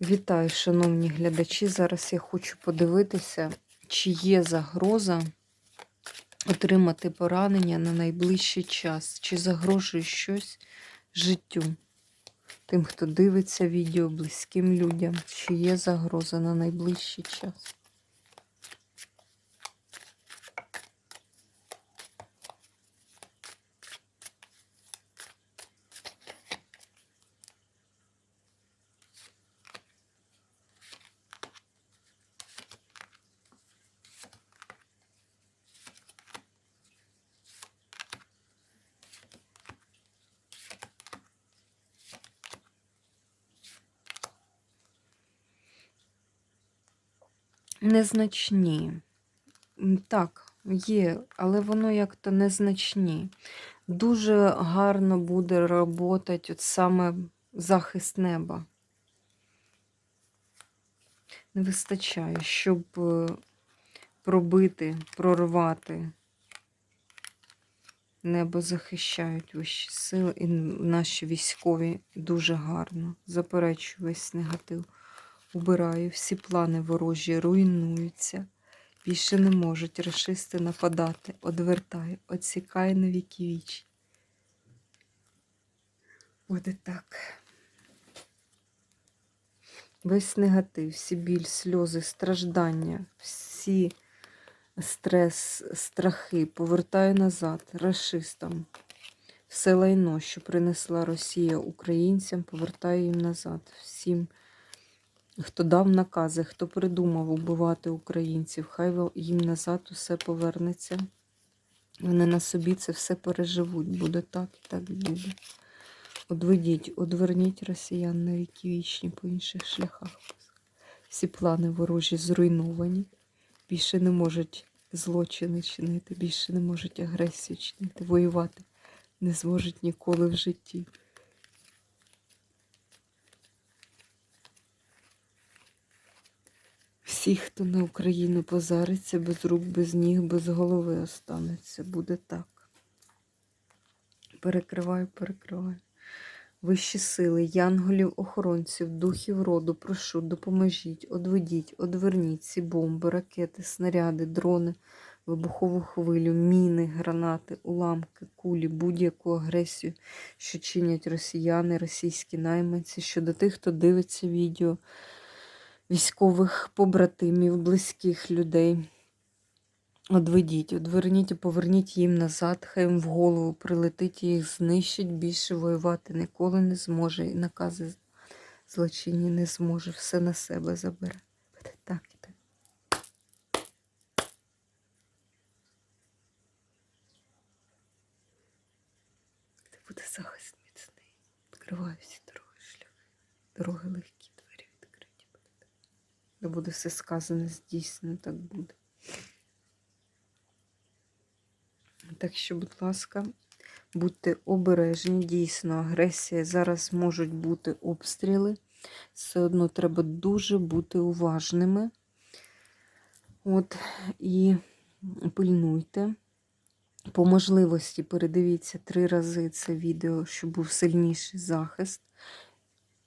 Вітаю, шановні глядачі. Зараз я хочу подивитися, чи є загроза отримати поранення на найближчий час, чи загрожує щось життю. Тим, хто дивиться відео близьким людям, чи є загроза на найближчий час. Незначні. Так, є, але воно як-то незначні. Дуже гарно буде роботати от саме захист неба. Не вистачає, щоб е, пробити, прорвати. Небо захищають вищі сили, і наші військові дуже гарно. Заперечую весь негатив. Убираю, всі плани ворожі руйнуються. Більше не можуть рашисти нападати. Одвертаю, отсікаю на віки вічі. Буде так. Весь негатив, всі біль, сльози, страждання, всі стрес, страхи повертаю назад рашистам. Все лайно, що принесла Росія українцям, повертаю їм назад. Всім, хто дав накази, хто придумав убивати українців, хай їм назад усе повернеться. Вони на собі це все переживуть. Буде так і так буде. Одведіть, одверніть росіян на віки вічні по інших шляхах. Всі плани ворожі зруйновані. Більше не можуть злочини чинити, більше не можуть агресію чинити, воювати не зможуть ніколи в житті. Всі, хто на Україну позариться, без рук, без ніг, без голови останеться. Буде так. Перекриваю, перекриваю. Вищі сили, янголів, охоронців, духів роду, прошу, допоможіть, одведіть, одверніть ці бомби, ракети, снаряди, дрони, вибухову хвилю, міни, гранати, уламки, кулі, будь-яку агресію, що чинять росіяни, російські найманці, щодо тих, хто дивиться відео, військових побратимів, близьких людей. Одведіть, одверніть і поверніть їм назад, хай їм в голову прилетить і їх знищить, більше воювати ніколи не зможе. І накази злочинні не зможе, все на себе забере. Так і. Це буде захист міцний. Відкриваю всі дороги, шляхи. Дороги легкі, двері відкриті. Буде так. Де буде все сказане, здійснено, так буде. Так що, будь ласка, будьте обережні, дійсно, агресія. Зараз можуть бути обстріли. Все одно треба дуже бути уважними. От, і пильнуйте. По можливості передивіться три рази це відео, щоб був сильніший захист.